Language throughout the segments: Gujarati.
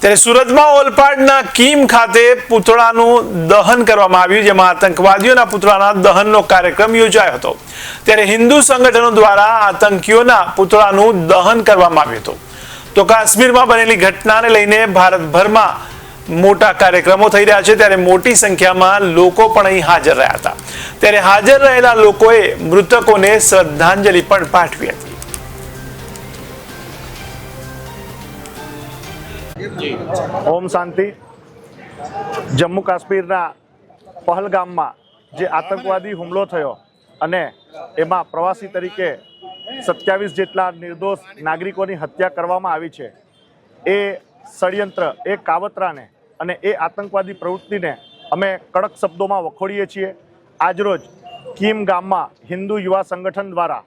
ત્યારે સુરતમાં ઓલપાડના કીમ ખાતે પૂતળાનું દહન કરવામાં આવ્યું, જેમાં આતંકવાદીઓના પૂતળાના દહનનો કાર્યક્રમ યોજાયો હતો. ત્યારે હિન્દુ સંગઠનો દ્વારા આતંકીઓના પૂતળાનું દહન કરવામાં આવ્યું હતું. તો કાશ્મીરમાં બનેલી ઘટનાને લઈને ભારતભરમાં મોટા કાર્યક્રમો થઈ રહ્યા છે. ત્યારે મોટી સંખ્યામાં લોકો પણ અહીં હાજર રહ્યા હતા. ત્યારે હાજર રહેલા લોકોએ મૃતકોને શ્રદ્ધાંજલિ પણ પાઠવી હતી. ઓમ શાંતિ. જમ્મુ કાશ્મીરના પહલગામમાં જે આતંકવાદી હુમલો થયો અને એમાં પ્રવાસી તરીકે સત્યાવીસ જેટલા નિર્દોષ નાગરિકોની હત્યા કરવામાં આવી છે. એ ષડયંત્ર, એ કાવતરાને અને એ આતંકવાદી પ્રવૃત્તિને અમે કડક શબ્દોમાં વખોડીએ છીએ. આજરોજ કીમ ગામમાં હિન્દુ યુવા સંગઠન દ્વારા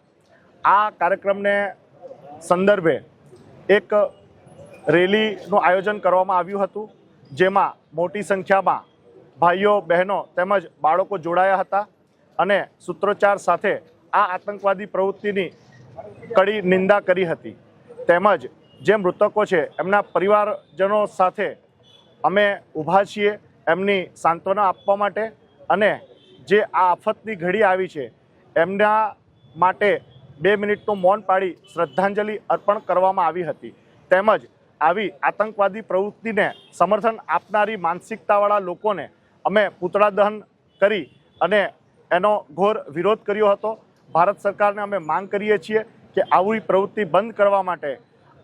આ કાર્યક્રમને સંદર્ભે એક રેલીનું આયોજન કરવામાં આવ્યું હતું, જેમાં મોટી સંખ્યામાં ભાઈઓ, બહેનો તેમજ બાળકો જોડાયા હતા અને સૂત્રોચ્ચાર સાથે આ આતંકવાદી પ્રવૃત્તિની કડી નિંદા કરી હતી. તેમજ જે મૃતકો છે, એમના પરિવારજનો સાથે અમે ઊભા છીએ એમની સાંત્વના આપવા માટે અને જે આ આફતની ઘડી આવી છે, એમના માટે બે મિનિટનું મૌન પાડી શ્રદ્ધાંજલિ અર્પણ કરવામાં આવી હતી. તેમજ આવી આતંકવાદી પ્રવૃત્તિને સમર્થન આપનારી માનસિકતાવાળા લોકોને અમે પૂતળા દહન કરી અને એનો ઘોર વિરોધ કર્યો હતો. ભારત સરકારને અમે માંગ કરીએ છીએ કે આવી પ્રવૃત્તિ બંધ કરવા માટે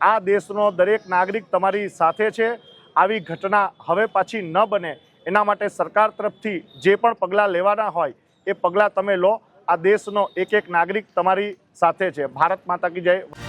આ દેશનો દરેક નાગરિક તમારી સાથે છે. આવી ઘટના હવે પાછી ન બને. એના માટે સરકાર તરફથી જે પણ પગલાં લેવાના હોય એ પગલાં તમે લો. આ દેશનો એક એક નાગરિક તમારી સાથે છે. ભારત માતા કી જય.